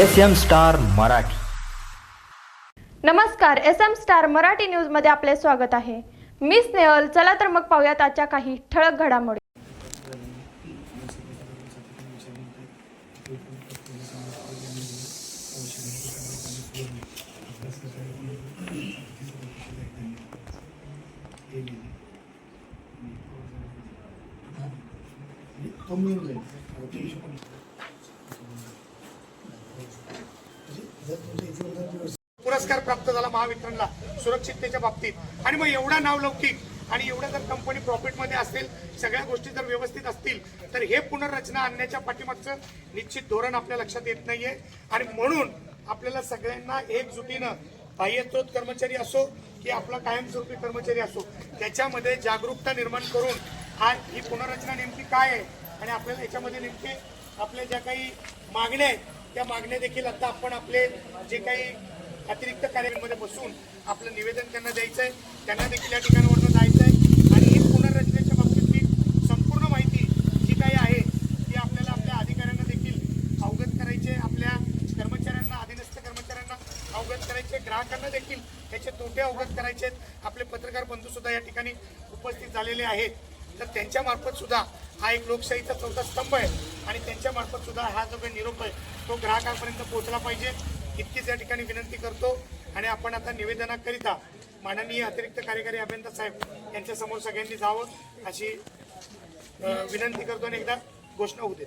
S M star Marathi. नमस्कार S M star Marathi न्यूजमध्ये आपले स्वागत आहे. मी स्नेहल चला तर मग पाहूयात आजच्या काही ठळक घडामोडी. पुरस्कार प्राप्त झाला महावितरणला सुरक्षिततेच्या बाबतीत. आणि मग एवढा नावलौकिक आणि एवढं जर कंपनी प्रॉफिटमध्ये असेल सगळ्या गोष्टी जर व्यवस्थित असतील तर हे पुनर्रचना आणण्याच्या पाठीमागचं निश्चित धोरण आपल्या लक्षात येत नाहीये. आणि म्हणून आपल्याला सगळ्यांना एकजुटीनं बाह्यस्त्रोत कर्मचारी असो की आपला कायमस्वरूपी कर्मचारी असो त्याच्यामध्ये जागरूकता निर्माण करून हा ही पुनर्रचना नेमकी काय आहे? आणि आपल्याला याच्यामध्ये नेमके आपल्या ज्या काही मागण्या आहेत त्या मागण्या देखील आता आपण आपले जे काही अतिरिक्त कार्यालयामध्ये बसून आपलं निवेदन त्यांना द्यायचं आहे त्यांना देखील या ठिकाणावरनं जायचं आहे आणि ही पुनर्रचनेच्या बाबतीतली संपूर्ण माहिती जी काही आहे ती आपल्याला आपल्या अधिकाऱ्यांना देखील अवगत करायची आहे आपल्या कर्मचाऱ्यांना अधीनस्थ कर्मचाऱ्यांना अवगत करायचे ग्राहकांना देखील त्याचे तोटे अवगत करायचे आहेत आपले पत्रकार बंधू सुद्धा या ठिकाणी उपस्थित झालेले आहेत. तर त्यांच्यामार्फतसुद्धा सुद्धा हा एक लोकशाहीचा चौथा स्तंभ आहे. आणि त्यांच्या मार्फत सुद्धा हा जो काही निरोप आहे तो ग्राहकांपर्यंत पोहोचला पाहिजे. इतकीच या ठिकाणी विनंती करतो आणि आपण आता निवेदनाकरिता माननीय अतिरिक्त कार्यकारी अभियंता साहेब यांच्या समोर सगळ्यांनी जावं अशी विनंती करतो आणि एकदा घोषणा होऊ देत.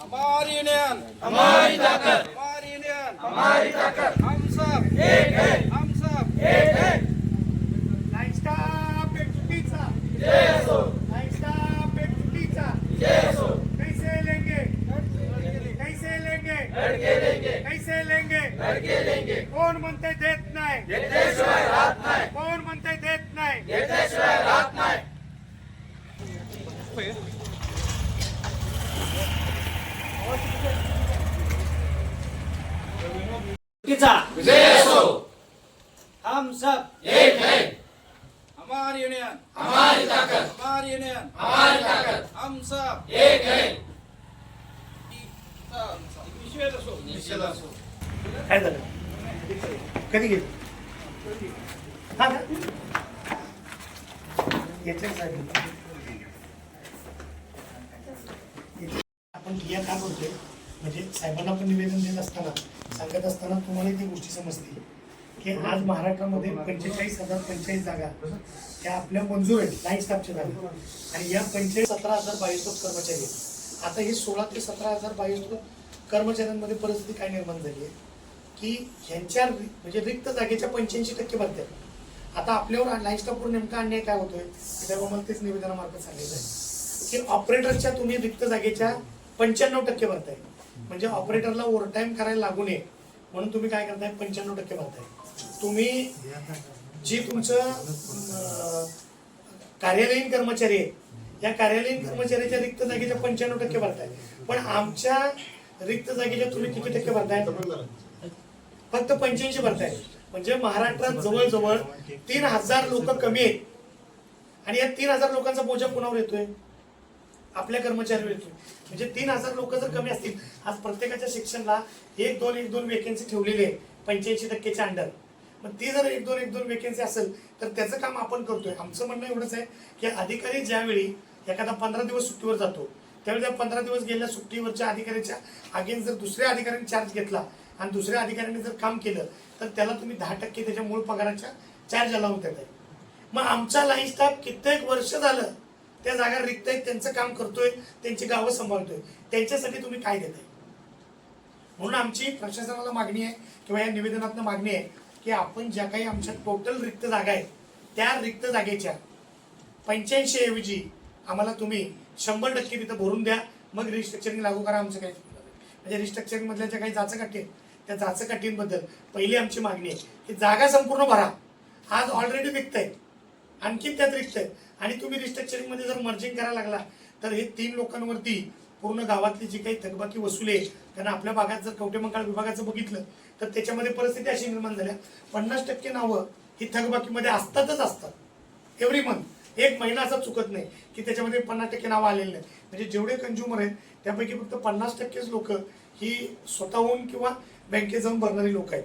हमारी इंडियन हमारी ताकत हमारी इंडियन हमारी ताकत हम सब एक है हम सब एक है लाइट स्टाफ एकजुटीचा लाइट स्टाफ एकजुटीचा कैसे लेंगे कैसे लेंगे कैसे लेंगे कोण म्हणते देत नाही कोण म्हणते देत नाही हम सब एक है हमारी यूनियन हमारी ताकत हमारी यूनियन हमारी ताकत हम सब एक है निश्चित असो निश्चित असो काय झालं कधी गेली हा का? याच्याच आपण क्रिया का करतोय म्हणजे साहेबांना पण निवेदन देत असताना सांगत असताना तुम्हाला ती गोष्टी समजतील की आज महाराष्ट्रामध्ये पंचेचाळीस हजार पंचेचाळीस जागा त्या आपल्या मंजूर आहेत लाईन स्टाफच्या जागा आणि या पंचेचाळीस सतरा हजार बावीस कर्मचारी आहेत आता हे सोळा ते सतरा हजार बावीस कर्मचाऱ्यांमध्ये परिस्थिती काय निर्माण झाली आहे? की ह्यांच्या म्हणजे रिक्त जागेच्या पंच्याऐंशी टक्के भरतात आता आपल्यावर लाईन स्टॉपवर नेमका अन्याय काय होतोय? त्याच्यावर मला तेच निवेदनामार्फत सांगितलं आहे. की ऑपरेटरच्या तुम्ही रिक्त जागेच्या पंच्याण्णव टक्के भरताय. म्हणजे ऑपरेटरला ओव्हरटाईम करायला लागू नये. म्हणून तुम्ही काय करताय? पंच्याण्णव टक्के भरताय. तुम्ही जी तुमचं कार्यालयीन कर्मचारी आहे या कार्यालयीन कर्मचाऱ्याच्या रिक्त जागेच्या पंच्याण्णव टक्के भरताय. पण आमच्या रिक्त जागेच्या तुम्ही किती टक्के भरताय? फक्त पंच्याऐंशी भरताय. म्हणजे महाराष्ट्रात जवळजवळ तीन हजार लोक कमी आहेत. आणि या तीन हजार लोकांचा बोजा कोणावर येतोय? आपल्या कर्मचाऱ्यावर येतोय. म्हणजे तीन हजार लोक जर कमी असतील आज प्रत्येकाच्या शिक्षणला एक दोन एक दोन वेकेन्सी ठेवलेली आहे पंच्याऐंशी टक्केच्या अंडर मग ती जर एक दोन एक दोन वेकेन्सी असेल तर त्याचं काम आपण करतोय. आमचं म्हणणं एवढंच आहे की अधिकारी ज्यावेळी एखादा पंधरा दिवस सुट्टीवर जातो त्यावेळी त्या पंधरा दिवस गेलेल्या सुट्टीवरच्या अधिकाऱ्याच्या. अगेन्स्ट जर दुसऱ्या अधिकाऱ्याने चार्ज घेतला आणि दुसऱ्या अधिकाऱ्याने जर काम केलं तर त्याला तुम्ही दहा टक्के त्याच्या मूळ पगाराच्या चार्ज लावून देत आहे मग आमचा लाईन स्टाफ कित्येक वर्ष झालं त्या जागा रिक्त आहेत त्यांचं काम करतोय त्यांची गावं सांभाळतोय. त्यांच्यासाठी तुम्ही काय देताय? म्हणून आमची प्रशासनाला मागणी आहे किंवा या निवेदनातनं मागणी आहे की आपण ज्या काही आमच्या टोटल रिक्त जागा आहेत त्या रिक्त जागेच्या पंच्याऐंशी ऐवजी आम्हाला तुम्ही शंभर टक्के तिथं भरून द्या. मग रिस्ट्रक्चरिंग लागू करा आमचं काही. म्हणजे रिस्ट्रक्चरिंग मधल्या ज्या काही जाचकाठी आहेत त्या जाचकाठींबद्दल पहिली आमची मागणी आहे की जागा संपूर्ण भरा. आज ऑलरेडी रिक्त आहे आणखी त्यात रिक्त आहेत आणि तुम्ही रिस्ट्रक्चरिंगमध्ये जर मर्जिंग करायला लागला तर हे तीन लोकांवरती पूर्ण गावातली जी काही थकबाकी वसूल आहे कारण आपल्या भागात जर कवटेमंकाळ विभागाचं बघितलं तर त्याच्यामध्ये परिस्थिती अशी निर्माण झाल्या. पन्नास टक्के नावं ही थकबाकीमध्ये असतातच असतात. एव्हरी मंथ एक महिना असा चुकत नाही की त्याच्यामध्ये पन्नास टक्के नावं आलेली नाही म्हणजे जेवढे कंझ्युमर आहेत त्यापैकी फक्त पन्नास टक्केच लोक ही स्वतःहून किंवा बँकेत जाऊन भरणारी लोक आहेत.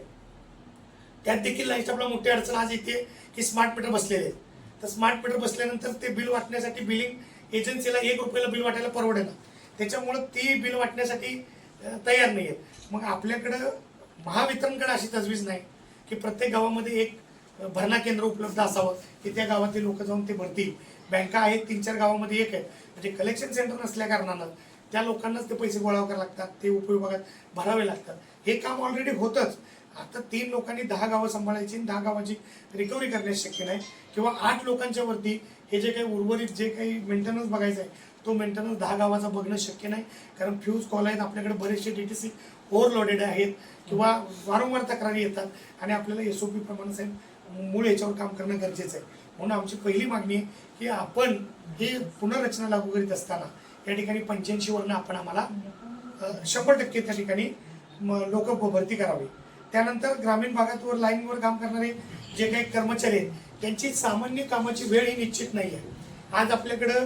त्यात देखील लाइट आपला मोठी अडचण आज येते की स्मार्ट मीटर बसलेले आहेत. तर स्मार्ट मीटर बसल्यानंतर ते बिल वाटण्यासाठी बिलिंग एजन्सीला एक रुपयाला बिल वाटायला परवडेना. त्याच्यामुळं ती बिल वाटण्यासाठी तयार नाही आहेत मग आपल्याकडं महावितरणकडे अशी तजवीज नाही की प्रत्येक गावामध्ये एक भरणा केंद्र उपलब्ध असावं. की त्या गावातील लोक जाऊन ते भरतील. बँका आहेत तीन चार गावामध्ये एक आहे म्हणजे कलेक्शन सेंटर नसल्या कारणानं त्या लोकांनाच ते पैसे गोळा करावे लागतात ते उपविभागात भरावे लागतात. हे काम ऑलरेडी होतंच. आता तीन लोकांनी दहा गावं सांभाळायची आणि दहा गावाची रिकव्हरी करण्यास शक्य नाही. किंवा आठ लोकांच्या वरती हे जे काही उर्वरित जे काही मेंटेनन्स बघायचं आहे तो मेंटेनन्स दहा गावाचा बघणं शक्य नाही. कारण फ्यूज कॉल आहेत आपल्याकडे बरेचसे डी टी सी ओव्हरलोडेड आहेत. किंवा वारंवार तक्रारी येतात आणि आपल्याला एस ओ पी प्रमाणे साहेब मूळ याच्यावर काम करणं गरजेचं आहे. म्हणून आमची पहिली मागणी आहे की आपण हे पुनर्रचना लागू करीत असताना या ठिकाणी पंच्याऐंशीवरनं आपण आम्हाला शंभर टक्के त्या ठिकाणी लोक भरती करावी. त्यानंतर ग्रामीण भागातवर लाईनवर काम करणारे जे काही कर्मचारी आहेत त्यांची सामान्य कामाची वेळ ही निश्चित नाही आहे आज आपल्याकडं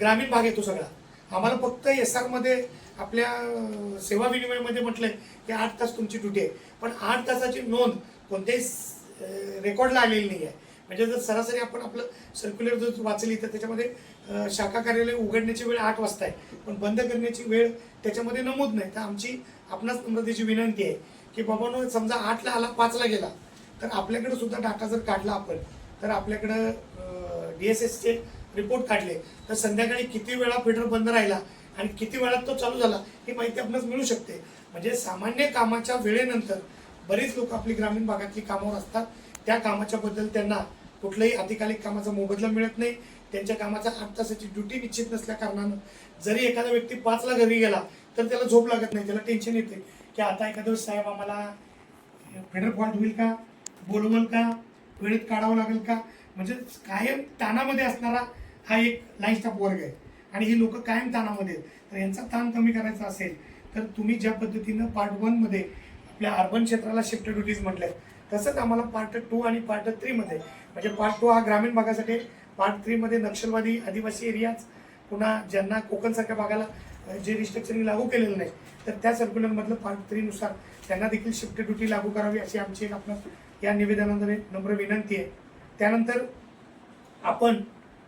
ग्रामीण भाग येतो सगळा. आम्हाला फक्त एसमध्ये आपल्या सेवा विनिमयमध्ये म्हटलंय की आठ तास तुमची ड्युटी आहे. पण आठ तासाची नोंद कोणत्याही रेकॉर्डला आलेली नाही आहे म्हणजे जर सरासरी आपण आपलं सर्क्युलर जर वाचली तर त्याच्यामध्ये शाखा कार्यालय उघडण्याची वेळ आठ वाजता आहे. पण बंद करण्याची वेळ त्याच्यामध्ये नमूद नाही. तर आमची आपणास नम्रतेची विनंती आहे की बाबांनो समजा आठला आला पाचला गेला तर आपल्याकडे सुद्धा डाटा जर काढला आपण तर आपल्याकडं डी एस एसचे रिपोर्ट काढले तर संध्याकाळी किती वेळा फिडर बंद राहिला आणि किती वेळात तो चालू झाला ही माहिती आपणास मिळू शकते. म्हणजे सामान्य कामाच्या वेळेनंतर बरीच लोक आपली ग्रामीण भागातली कामावर असतात. त्या कामाच्या बद्दल त्यांना कुठल्याही अधिकालिक कामाचा मोबदला मिळत नाही. त्यांच्या कामाचा आठ तासाची ड्युटी निश्चित नसल्या कारणानं जरी एखादा व्यक्ती पाचला घरी गेला तर त्याला झोप लागत नाही त्याला टेन्शन येते. की आता एखाद्या वेळेस साहेब आम्हाला फेडर फॉल्ट होईल का? बोलवल का? वेळेत काढावं लागेल का? म्हणजे कायम ताणामध्ये असणारा हा एक लाईफ स्टाफ वर्ग आहे. आणि ही लोक कायम ताणामध्ये आहेत. तर यांचा ताण कमी करायचा असेल तर तुम्ही ज्या पद्धतीनं पार्ट वनमध्ये आपल्या अर्बन क्षेत्राला शिफ्ट ड्युटीज म्हटल्या तसंच आम्हाला पार्ट टू आणि पार्ट थ्रीमध्ये म्हणजे पार्ट टू हा ग्रामीण भागासाठी पार्ट थ्रीमध्ये नक्षलवादी आदिवासी एरियाज पुन्हा ज्यांना कोकणसारख्या भागाला जे रिस्ट्रिक्शन लागू केलेलं नाही तर त्या सर्क्युलरमधलं पार्ट थ्रीनुसार त्यांना देखील शिफ्ट ड्युटी लागू करावी अशी आमची एक आपण या निवेदनाद्वारे नम्र विनंती आहे त्यानंतर आपण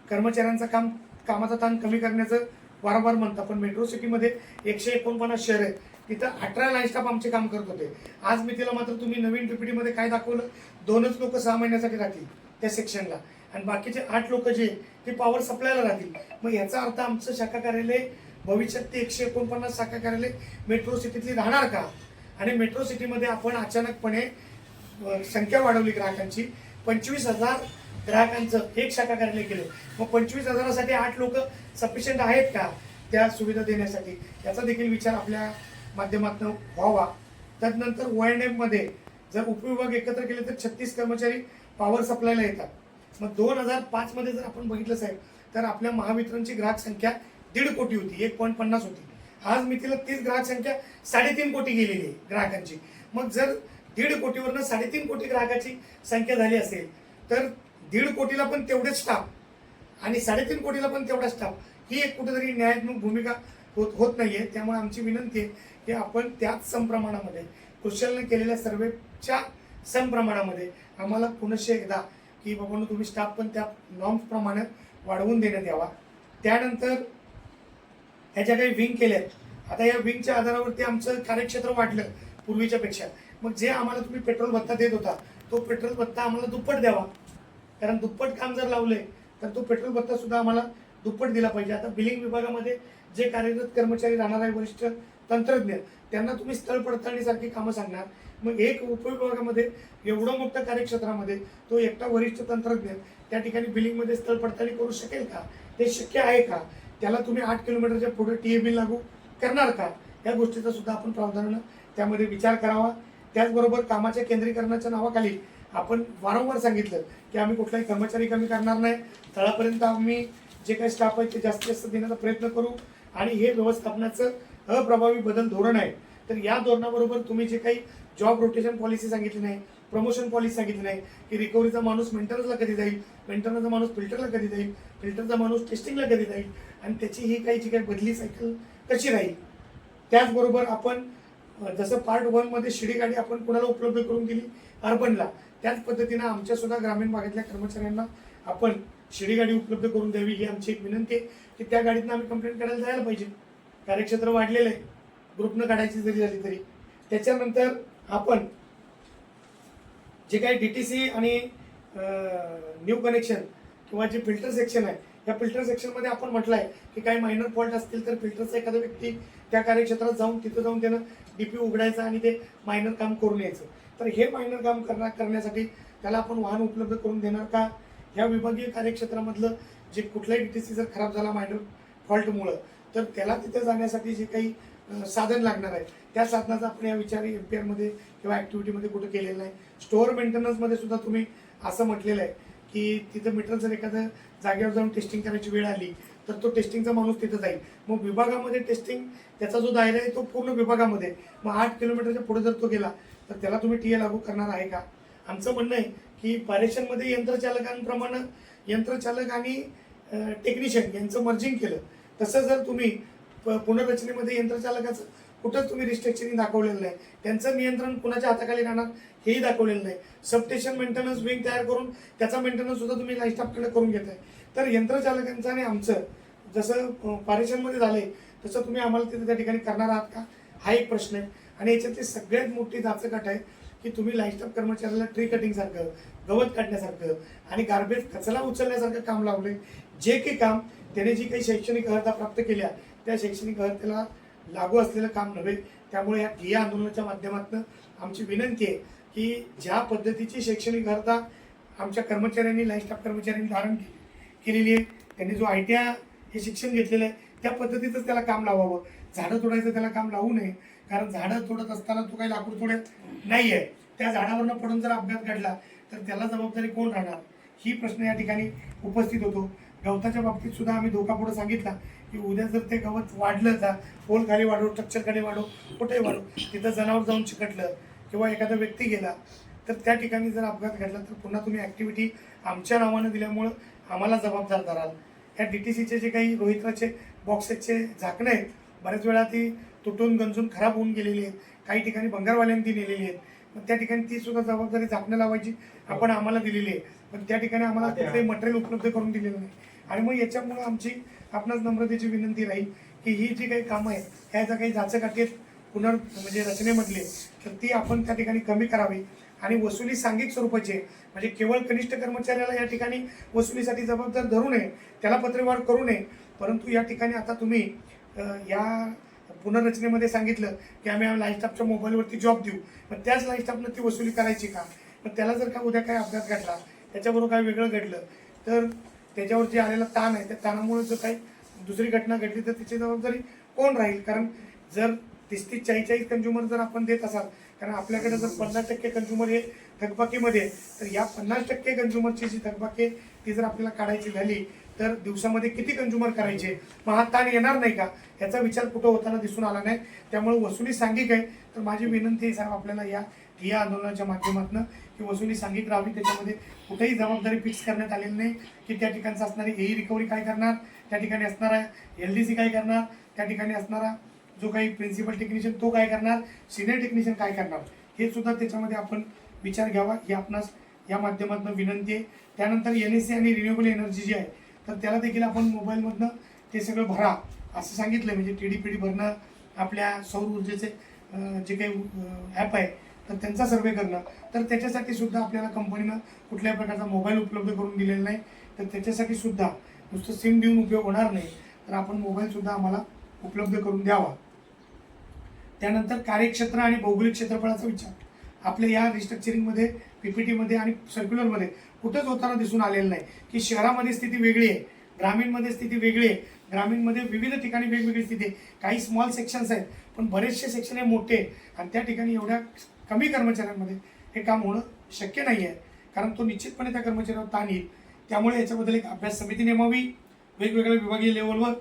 कर्मचाऱ्यांचं काम कामाचा ताण कमी करण्याचं वारंवार म्हणतात पण मेट्रो सिटीमध्ये एकशे एकोणपन्नास शहर आहेत. तिथं अठरा लाईन स्टाफ आमचे काम करत होते. आज मी तिला मात्र तुम्ही नवीन PPT काय दाखवलं? दोनच लोक सहा महिन्यासाठी राहतील त्या सेक्शनला आणि बाकीचे आठ लोक जे ते पॉवर सप्लायला राहतील. मग याचा अर्थ आमचं शाखा कार्यालय भविष्यात ते एकशे एकोणपन्नास शाखा कार्यालय मेट्रो सिटीतली राहणार का? आणि मेट्रो सिटीमध्ये आपण अचानकपणे संख्या वाढवली ग्राहकांची. पंचवीस हजार ग्राहकांचं एक शाखा कार्यालय केलं मग पंचवीस हजारासाठी आठ लोक सफिशियंट आहेत का त्या सुविधा देण्यासाठी? याचा देखील विचार आपल्या माध्यमातून व्हावा. त्यानंतर ओ एन एममध्ये जर उपविभाग एकत्र केले तर छत्तीस कर्मचारी पॉवर सप्लायला येतात. मग दोन हजार पाचमध्ये जर आपण बघितलं साहेब तर आपल्या महावितरणची ग्राहक संख्या दीड कोटी होती एक पॉईंट पन्नास होती. आज मितीला तीच ग्राहक संख्या साडेतीन कोटी गेलेली आहे ग्राहकांची. मग जर दीड कोटीवरनं साडेतीन कोटी ग्राहकाची संख्या झाली असेल तर दीड कोटीला पण तेवढेच स्टाफ. आणि साडेतीन कोटीला पण तेवढा स्टाफ. ही एक कुठेतरी न्यायात्मक भूमिका होत होत नाहीये. त्यामुळे आमची विनंती आहे की आपण त्याच समप्रमाणामध्ये कुशलने केलेल्या सर्वेच्या समप्रमाणामध्ये आम्हाला पुनश्च एकदा की बाबांनो तुम्ही स्टाफ पण त्या नॉर्म्सप्रमाणे वाढवून देण्यात यावा. त्यानंतर ह्याच्या काही विंग केल्यात आता या विंगच्या आधारावरती आमचं कार्यक्षेत्र वाढलं पूर्वीच्या पेक्षा मग जे आम्हाला तुम्ही पेट्रोल भत्ता देत होता तो पेट्रोल भत्ता आम्हाला दुप्पट द्यावा. कारण दुप्पट काम जर लावले तर तो पेट्रोल भत्ता सुद्धा आम्हाला दुप्पट दिला पाहिजे. आता बिलिंग विभागामध्ये जे कार्यरत कर्मचारी राहणार आहे वरिष्ठ तंत्रज्ञ त्यांना तुम्ही स्थळ पडताळणीसारखी कामं सांगणार. मग एक उपविभागामध्ये एवढं मोठं कार्यक्षेत्रामध्ये तो एकटा वरिष्ठ तंत्रज्ञ त्या ठिकाणी बिलिंगमध्ये स्थळ पडताळणी करू शकेल का? ते शक्य आहे का? त्याला तुम्ही आठ किलोमीटरच्या पुढे टी बी लागू करणार का? या गोष्टीचा सुद्धा आपण प्राधान्य त्यामध्ये विचार करावा. त्याचबरोबर कामाच्या केंद्रीकरणाच्या नावाखाली आपण वारंवार सांगितलं की आम्ही कुठलाही कर्मचारी कमी करणार नाही. तळापर्यंत आम्ही जे काही स्टाफ आहे ते जास्तीत जास्त देण्याचा प्रयत्न करू. आणि हे व्यवस्थापनाचं अप्रभावी बदल धोरण आहे. तर या धोरणाबरोबर तुम्ही जे काही जॉब रोटेशन पॉलिसी सांगितली नाही प्रमोशन पॉलिसी सांगितली नाही की रिकव्हरीचा माणूस मेंटेनन्सला कधी जाईल मेंटेनन्सचा माणूस फिल्टरला कधी जाईल फिल्टरचा माणूस टेस्टिंगला कधी जाईल आणि त्याची ही काही जी काही बदली सायकल कशी राहील त्याचबरोबर आपण जसं पार्ट वनमध्ये शिडी गाडी आपण कुणाला उपलब्ध करून दिली? अर्बनला. त्याच पद्धतीनं आमच्या सुद्धा ग्रामीण भागातल्या कर्मचाऱ्यांना आपण शिडी गाडी उपलब्ध करून द्यावी ही आमची एक विनंती आहे की त्या गाडीतनं आम्ही कंप्लेंट करायला जायला पाहिजे. कार्यक्षेत्र वाढलेलं आहे. ग्रुपनं काढायची जरी झाली तरी. त्याच्यानंतर आपण जे काही डी टी सी आणि न्यू कनेक्शन किंवा जे फिल्टर सेक्शन आहे या फिल्टर सेक्शनमध्ये आपण म्हटलं आहे की काही मायनर फॉल्ट असतील तर फिल्टरचा एखादा व्यक्ती त्या कार्यक्षेत्रात जाऊन तिथं जाऊन त्यानं डी पी उघडायचं आणि ते मायनर काम करून यायचं. तर हे मायनर काम करणार करण्यासाठी त्याला आपण वाहन उपलब्ध करून देणार का? ह्या विभागीय कार्यक्षेत्रामधलं जे कुठलाही डी टी सी जर खराब झाला मायनर फॉल्टमुळं तर त्याला तिथे जाण्यासाठी जे काही साधन लागणार आहे त्या साधनाचा आपण या विचार एम पी आरमध्ये किंवा ॲक्टिव्हिटीमध्ये कुठं केलेलं नाही. स्टोअर मेंटेनन्समध्ये सुद्धा तुम्ही असं म्हटलेलं आहे की तिथं मीटर जर एखाद्या जागेवर जाऊन टेस्टिंग करायची वेळ आली तर तो टेस्टिंगचा माणूस तिथं जाईल. मग विभागामध्ये टेस्टिंग त्याचा जो दायरा आहे तो पूर्ण विभागामध्ये. मग आठ किलोमीटरच्या पुढे जर तो गेला तर त्याला तुम्ही टी ए लागू करणार आहे का? आमचं म्हणणं आहे की पारेशनमध्ये यंत्रचालकांप्रमाणे यंत्रचालक आणि टेक्निशियन यांचं मर्जिंग केलं. तसं जर तुम्ही प- पुनर्रचनेमध्ये यंत्रचालकाचं कुठंच तुम्ही रिस्ट्रिक्शनिंग दाखवलेलं नाही. त्यांचं नियंत्रण कुणाच्या हाताखाली राहणार हेही दाखवलेलं नाही. सबस्टेशन मेंटेनन्स विंग तयार करून त्याचा मेंटेनन्स सुद्धा तुम्ही लाईफ स्टाफकडे करून घेत आहे तर यंत्रचालकांचं आणि आमचं जसं अं, पारेषणमध्ये झालंय तसं तुम्ही आम्हाला तिथे त्या ठिकाणी करणार आहात का? हा एक प्रश्न आहे. आणि याच्यातली सगळ्यात मोठी दाचकट आहे की तुम्ही लाईफ कर्मचाऱ्याला ट्री कटिंग सारखं गवत काढण्यासारखं आणि गार्बेज कचरा उचलण्यासारखं काम लावलंय. जे काही काम त्याने जी काही शैक्षणिक अर्हता प्राप्त केल्या त्या शैक्षणिक अर्हतेला लागू असलेलं काम नव्हे. त्यामुळे या ठिय्या आंदोलनाच्या माध्यमातून आमची विनंती आहे की ज्या पद्धतीची शैक्षणिक अर्हता आमच्या कर्मचाऱ्यांनी लाईफ कर्मचाऱ्यांनी धारण केली केलेली आहे त्यांनी जो आय टी आय हे शिक्षण घेतलेलं आहे त्या पद्धतीतच त्याला काम लावावं. झाडं तोडायचं त्याला काम लावू नये. कारण झाडं तोडत असताना तो काही लाकूड तोडत नाही आहे त्या झाडावरनं पडून जर अपघात घडला तर त्याला जबाबदारी कोण राहणार? ही प्रश्न या ठिकाणी उपस्थित होतो. गवताच्या बाबतीत सुद्धा आम्ही धोका पुढे सांगितला की उद्या जर ते गवत वाढलं जा पोल खाली वाढव स्ट्रक्चरकडे खाली वाढव कुठेही वाढव तिथं जनावर जाऊन चिकटलं किंवा एखादा व्यक्ती गेला तर त्या ठिकाणी जर अपघात घडला तर पुन्हा तुम्ही ॲक्टिव्हिटी आमच्या नावानं दिल्यामुळं आम्हाला जबाबदार धराल. या डी टी सीचे जे काही रोहित्राचे बॉक्सेसचे झाकणं आहेत बऱ्याच वेळा ती तुटून गंजून खराब होऊन गेलेली आहेत. काही ठिकाणी भंगारवाल्यांनी ती नेलेली आहेत. मग त्या ठिकाणी ती सुद्धा जबाबदारी झाकणं लावायची आपण आम्हाला दिलेली आहे. पण त्या ठिकाणी आम्हाला कुठलंही मटेरियल उपलब्ध करून दिलेलं नाही. आणि मग याच्यामुळे आमची आपणास नम्रतेची विनंती राहील की ही जी काही कामं आहेत ह्या ज्या काही जाचक आहेत पुनर् म्हणजे रचनेमधले तर ती आपण त्या ठिकाणी कमी करावी. आणि वसुली सांघिक स्वरूपाची आहे म्हणजे केवळ कनिष्ठ कर्मचाऱ्याला या ठिकाणी वसुलीसाठी जबाबदार धरू नये त्याला पत्रव्यवहार करू नये. परंतु या ठिकाणी आता तुम्ही या पुनर्रचनेमध्ये सांगितलं की आम्ही लाईफ स्टाफच्या मोबाईलवरती जॉब देऊ. मग त्याच लाईफ स्टाफनं ती वसुली करायची का? मग त्याला जर का उद्या काही अपघात घडला त्याच्याबरोबर काही वेगळं घडलं तर त्याच्यावरती आलेला ताण आहे त्या ताणामुळे जर काही दुसरी घटना घडली तर त्याची जबाबदारी कोण राहील? कारण जर तीस तीस चाळीस चाळीस कंझ्युमर जर आपण देत असाल कारण आपल्याकडे जर पन्नास टक्के कंझ्युमर हे थकबाकीमध्ये तर या पन्नास टक्के कंझ्युमरची जी थकबाकी ती जर आपल्याला काढायची झाली तर दिवसामध्ये किती कन्झ्युमर करायचे? मग हा ताण येणार नाही का? याचा विचार कुठं होताना दिसून आला नाही. त्यामुळे वसुली सांघिक आहे. तर माझी विनंती आहे साहेब आपल्याला या या आंदोलनाच्या माध्यमातून की वसुली सांघिक राहावी. त्याच्यामध्ये कुठेही जबाबदारी फिक्स करण्यात आलेली नाही की त्या ठिकाणचं असणारी एई रिकव्हरी काय करणार? त्या ठिकाणी असणारा एल डी सी काय करणार? त्या ठिकाणी असणारा जो काही प्रिन्सिपल टेक्निशियन तो काय करणार? सिनियर टेक्निशियन काय करणार? हे सुद्धा त्याच्यामध्ये आपण विचार घ्यावा. ही आपणास या माध्यमातून विनंती आहे. त्यानंतर एन एस सी आणि रिन्युएबल एनर्जी जी आहे तर त्याला देखील आपण मोबाईलमधनं ते सगळं भरा. असं सांगितलं म्हणजे टी डी पी डी भरणं आपल्या सौर ऊर्जेचे जे काही ॲप आहे तर त्यांचा सर्वे करणं. तर त्याच्यासाठी सुद्धा आपल्याला कंपनीनं कुठल्याही प्रकारचा मोबाईल उपलब्ध करून दिलेला नाही. तर त्याच्यासाठी सुद्धा नुसतं सिम देऊन उपयोग होणार नाही. तर आपण मोबाईलसुद्धा आम्हाला उपलब्ध करून द्यावा. त्यानंतर कार्यक्षेत्र आणि भौगोलिक क्षेत्रफळाचा विचार. आपल्या या रिस्ट्रक्चरिंगमध्ये पीपीटीमध्ये आणि सर्क्युलरमध्ये कुठंच होताना दिसून आलेलं नाही. की शहरामध्ये स्थिती वेगळी आहे ग्रामीणमध्ये स्थिती वेगळी आहे. ग्रामीणमध्ये विविध ठिकाणी वेगवेगळी स्थिती आहे. काही स्मॉल सेक्शन्स आहेत पण बरेचसे सेक्शन हे मोठे आहे आणि त्या ठिकाणी एवढ्या कमी कर्मचाऱ्यांमध्ये हे काम होणं शक्य नाही आहे कारण तो निश्चितपणे त्या कर्मचाऱ्यावर ताण येईल. त्यामुळे याच्याबद्दल एक अभ्यास समिती नेमावी. वेगवेगळ्या विभागीय लेवलवर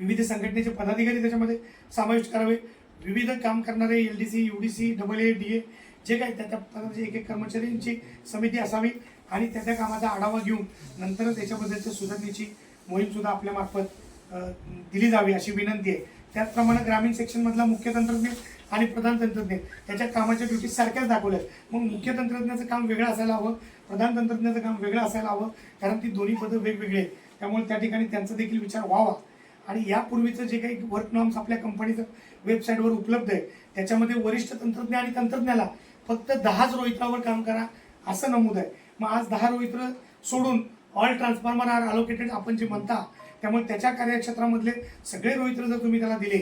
विविध संघटनेचे पदाधिकारी त्याच्यामध्ये समाविष्ट करावे. विविध काम करणारे L D C U D C double A D A जे काही त्या त्या पदाचे एक एक कर्मचाऱ्यांची समिती असावी आणि त्या त्या कामाचा आढावा घेऊन नंतर त्याच्याबद्दलच्या सुधारणेची मोहीमसुद्धा आपल्यामार्फत आपल्या मार्फत दिली जावी अशी विनंती आहे. त्याचप्रमाणे ग्रामीण सेक्शनमधला मुख्य तंत्रज्ञ आणि प्रधान तंत्रज्ञ त्याच्या कामाच्या ड्युटी सारख्याच दाखवल्या मग मुख्य तंत्रज्ञाचं काम वेगळं असायला हवं प्रधान तंत्रज्ञाचं काम वेगळं असायला हवं कारण ती दोन्ही पदं वेगवेगळी आहेत. त्यामुळे त्या ठिकाणी त्यांचा देखील विचार व्हावा. आणि यापूर्वीचं जे काही वर्क नॉर्म्स आपल्या कंपनीचं वेबसाईटवर उपलब्ध आहे त्याच्यामध्ये वरिष्ठ तंत्रज्ञ आणि तंत्रज्ञाला फक्त दहाच रोहित्रावर काम करा असं नमूद आहे. मग आज दहा रोहित्र सोडून ऑल ट्रान्सफॉर्मर आर अलोकेटेड आपण जे म्हणता त्यामुळे त्याच्या कार्यक्षेत्रामधले सगळे रोहित्र जर तुम्ही त्याला दिले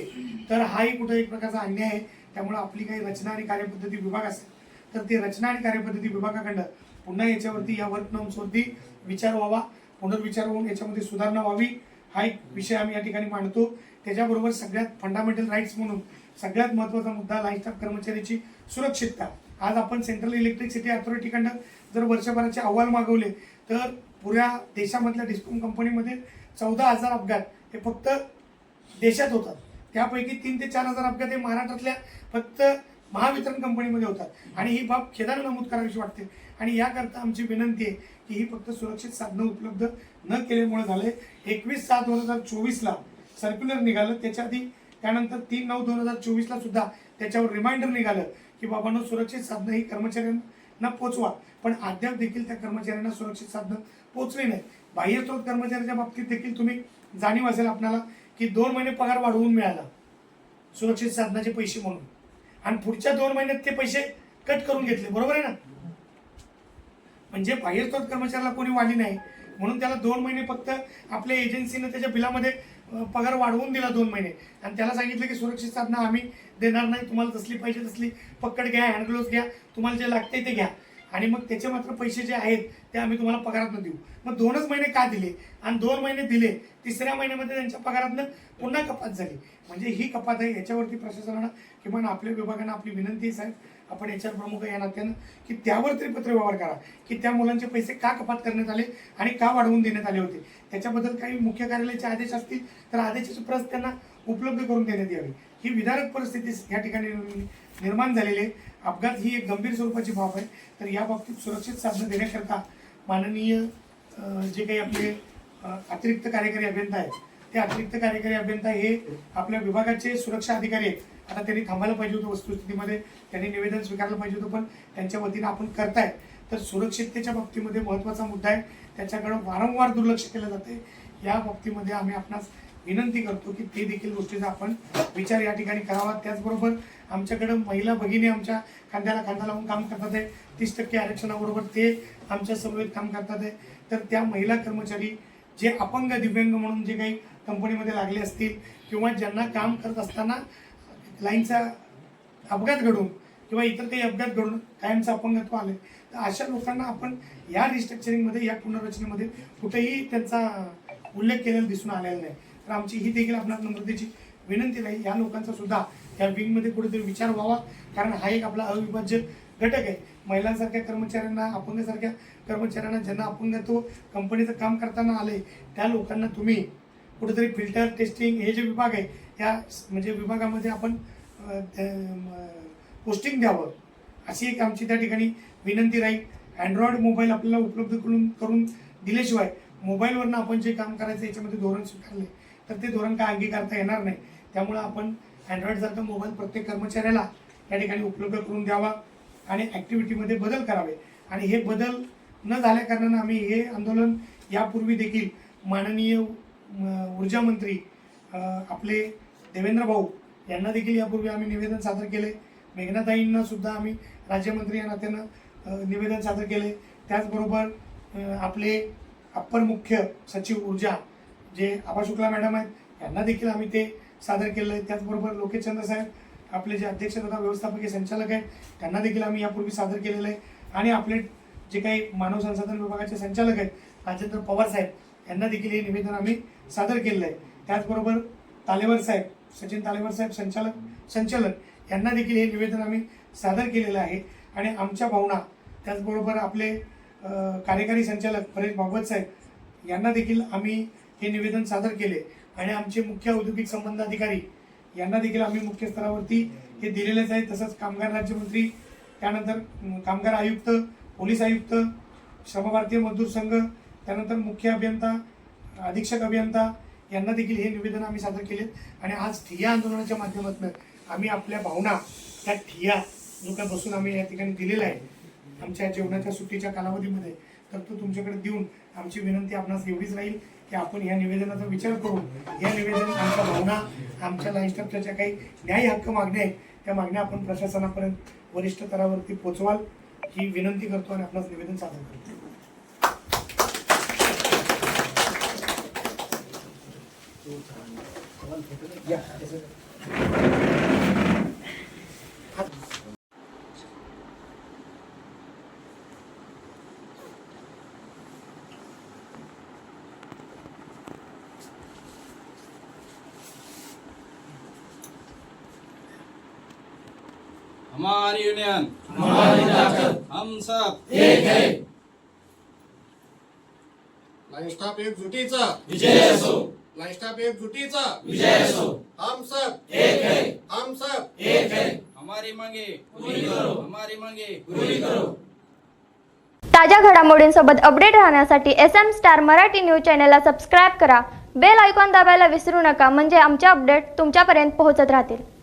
तर हाही कुठं एक प्रकारचा अन्याय आहे. त्यामुळे आपली काही रचना आणि कार्यपद्धती विभाग असेल तर ते रचना आणि कार्यपद्धती विभागाकडं पुन्हा याच्यावरती या वर्क नॉर्म्सवरती विचार व्हावा. पुनर्विचार होऊन याच्यामध्ये सुधारणा व्हावी. हा एक विषय आम्ही या ठिकाणी मांडतो. त्याच्याबरोबर सगळ्यात फंडामेंटल राईट्स म्हणून सगळ्यात महत्त्वाचा मुद्दा लाईन स्टाफ कर्मचाऱ्याची सुरक्षितता. आज आपण सेंट्रल इलेक्ट्रिसिटी अथॉरिटीकडनं जर वर्षभराचे अहवाल मागवले तर पुऱ्या देशामधल्या डिस्कॉम कंपनीमध्ये चौदा हजार अपघात हे फक्त देशात होतात. त्यापैकी तीन ते चार हजार अपघात हे महाराष्ट्रातल्या फक्त महावितरण कंपनीमध्ये होतात. आणि ही बाब खेदानं नमूद करावीशी वाटते. आणि याकरता आमची विनंती आहे की ही फक्त सुरक्षित साधनं उपलब्ध न केल्यामुळे झाले एकवीस सात दोन हजार चोवीसला सर्क्युलर निघालं. त्याच्या आधी त्यानंतर तीन नऊ दोन हजार चोवीसला सुद्धा त्याच्यावर रिमाइंडर निघालं की बाबांनो सुरक्षित साधनं ही कर्मचाऱ्यांना पोचवा. पण अद्याप देखील त्या कर्मचाऱ्यांना सुरक्षित साधनं पोचली नाही बाह्यस्रोत कर्मचाऱ्याच्या बाबतीत देखील तुम्ही जाणीव असेल आपल्याला की दोन महिने पगार वाढवून मिळाला. सुरक्षित साधनाचे पैसे म्हणून. आणि पुढच्या दोन महिन्यात ते पैसे कट करून घेतले. बरोबर आहे ना? म्हणजे बाहेर तोच कर्मचाऱ्याला कोणी वाली नाही. म्हणून त्याला दोन महिने फक्त आपल्या एजन्सीनं त्याच्या बिलामध्ये पगार वाढवून दिला दोन महिने. आणि त्याला सांगितलं की सुरक्षित साधनं आम्ही देणार नाही. तुम्हाला तसली पाहिजे तसली पक्कड घ्या हँडग्लोव्स घ्या. तुम्हाला जे लागते ते घ्या. आणि मग त्याचे मात्र पैसे जे आहेत ते आम्ही तुम्हाला पगारातनं देऊ. मग दोनच महिने का दिले? आणि दोन महिने दिले तिसऱ्या महिन्यामध्ये त्यांच्या पगारातनं पुन्हा कपात झाली. म्हणजे ही कपात आहे याच्यावरती प्रशासनानं किमान आपल्या विभागानं आपली विनंती साहेब आपण एच आर प्रमुख या नात्यानं की त्यावर तरी पत्रव्यवहार करा की त्या मुलांचे पैसे का कपात करण्यात आले आणि का वाढवून देण्यात आले होते. त्याच्याबद्दल काही मुख्य कार्यालयाचे आदेश असतील तर आदेशाची प्रत त्यांना उपलब्ध करून देण्यात यावी. ही विदारक परिस्थिती या ठिकाणी निर्माण झालेली आहे. अपघात ही एक गंभीर स्वरूपाची बाब आहे. तर या बाबतीत सुरक्षित साधनं देण्याकरता माननीय जे काही आपले अतिरिक्त कार्यकारी अभियंता आहेत ते अतिरिक्त कार्यकारी अभियंता हे आपल्या विभागाचे सुरक्षा अधिकारी आहेत. आता त्यांनी थांबायला पाहिजे होतं वस्तुस्थितीमध्ये त्यांनी निवेदन स्वीकारलं पाहिजे होतं पण त्यांच्या वतीनं आपण करताय. तर सुरक्षिततेच्या बाबतीमध्ये महत्त्वाचा मुद्दा आहे. त्याच्याकडं वारंवार दुर्लक्ष केलं जाते या बाबतीमध्ये आम्ही आपणास विनंती करतो की ते देखील गोष्टीचा आपण विचार या ठिकाणी करावा. त्याचबरोबर आमच्याकडं महिला भगिनी आमच्या खांद्याला खांदा लावून काम करतात आहे. तीस टक्के आरक्षणाबरोबर ते आमच्या समवेत काम करतात आहे. तर त्या महिला कर्मचारी जे अपंग दिव्यांग म्हणून जे काही कंपनीमध्ये लागले असतील किंवा ज्यांना काम करत असताना लाईनचा अपघात घडून किंवा इतर काही अपघात घडून कायमचं अपंगत्व आले. तर अशा लोकांना आपण या रिस्ट्रक्चरिंगमध्ये या पुनर्रचनेमध्ये कुठेही त्यांचा उल्लेख केलेला दिसून आलेला नाही. तर आमची ही देखील आपल्या नम्रतेची विनंती राहील. या लोकांचा सुद्धा या विंगमध्ये कुठेतरी विचार व्हावा. कारण हा एक आपला अविभाज्य घटक आहे. महिलांसारख्या कर्मचाऱ्यांना अपंगासारख्या कर्मचाऱ्यांना ज्यांना अपंगत्व कंपनीचं काम करताना आले त्या लोकांना तुम्ही कुठेतरी फिल्टर टेस्टिंग हे जे विभाग आहे या म्हणजे विभागामध्ये आपण पोस्टिंग द्यावं. अशी एक आमची त्या ठिकाणी विनंती राहील. अँड्रॉइड मोबाईल आपल्याला उपलब्ध करून करून दिल्याशिवाय मोबाईलवरनं आपण जे काम करायचं याच्यामध्ये धोरण स्वीकारले तर ते धोरण काय अंगीकारता येणार नाही. त्यामुळं आपण अँड्रॉइडसारखा मोबाईल प्रत्येक कर्मचाऱ्याला या ठिकाणी उपलब्ध करून द्यावा आणि ॲक्टिव्हिटीमध्ये बदल करावे. आणि हे बदल न झाल्याकारणानं आम्ही हे आंदोलन यापूर्वी देखील माननीय ऊर्जा मंत्री आपले देवेंद्र भाऊ यांना देखील यापूर्वी आम्ही निवेदन सादर केले. मेघनाताईंना सुद्धा आम्ही राज्यमंत्री या नात्यानं निवेदन सादर केले. त्याचबरोबर आपले अप्पर मुख्य सचिव ऊर्जा जे आबा शुक्ला मॅडम आहेत यांना देखील आम्ही ते सादर केलं. आहे त्याचबरोबर लोकेश चंद्र साहेब आपले जे अध्यक्ष तथा व्यवस्थापकीय संचालक आहेत त्यांना देखील आम्ही यापूर्वी सादर केलेलं आहे. आणि आपले जे काही मानव संसाधन विभागाचे संचालक आहेत राजेंद्र पवार साहेब यांना देखील हे निवेदन आम्ही सादर केलेलं आहे. त्याचबरोबर तालेवर साहेब सचिन तालेवर साहेब संचालक संचालक यांना देखील हे निवेदन आम्ही सादर केलेलं आहे. आणि आमच्या भावना त्याचबरोबर आपले कार्यकारी संचालक परेश भागवत साहेब यांना देखील आम्ही हे निवेदन सादर केले. आणि आमचे मुख्य औद्योगिक संबंध अधिकारी यांना देखील आम्ही मुख्य स्तरावरती हे दिलेलेच आहे. तसंच कामगार राज्यमंत्री त्यानंतर कामगार आयुक्त पोलीस आयुक्त श्रमभारतीय मजदूर संघ त्यानंतर मुख्य अभियंता अधीक्षक अभियंता यांना देखील हे निवेदन आम्ही सादर केलेत. आणि आज ठिया आंदोलनाच्या माध्यमातून आम्ही आपल्या भावना त्या ठिया जो काय बसून आम्ही या ठिकाणी दिलेला आहे आमच्या जेवणाच्या सुट्टीच्या कालावधीमध्ये तर तो तुमच्याकडे देऊन आमची विनंती आपणास एवढीच राहील की आपण या निवेदनाचा विचार करून या निवेदन आमच्या भावना आमच्या लाईफस्टाईलच्या ज्या काही न्याय हक्क मागण्या आहेत त्या मागण्या आपण प्रशासनापर्यंत वरिष्ठ स्तरावरती पोचवाल ही विनंती करतो आणि आपणास निवेदन सादर करतो. हमारी यूनियन हमारी ताकत। हम सब। एक है। लाईन स्टाफ एक जुटीचा विजय असो। जुटीचा विजय असो. हम सब. एक है. हम सब. एक है. हमारी मांगे. पूरी करो. हमारी मांगे. पूरी करो. ताज्या घडामोडींसोबत अपडेट राहण्यासाठी S M star Marathi news चॅनलला सबस्क्राईब करा. बेल आयकॉन दाबायला विसरू नका. म्हणजे आमचे अपडेट तुमच्यापर्यंत पोहोचत राहतील.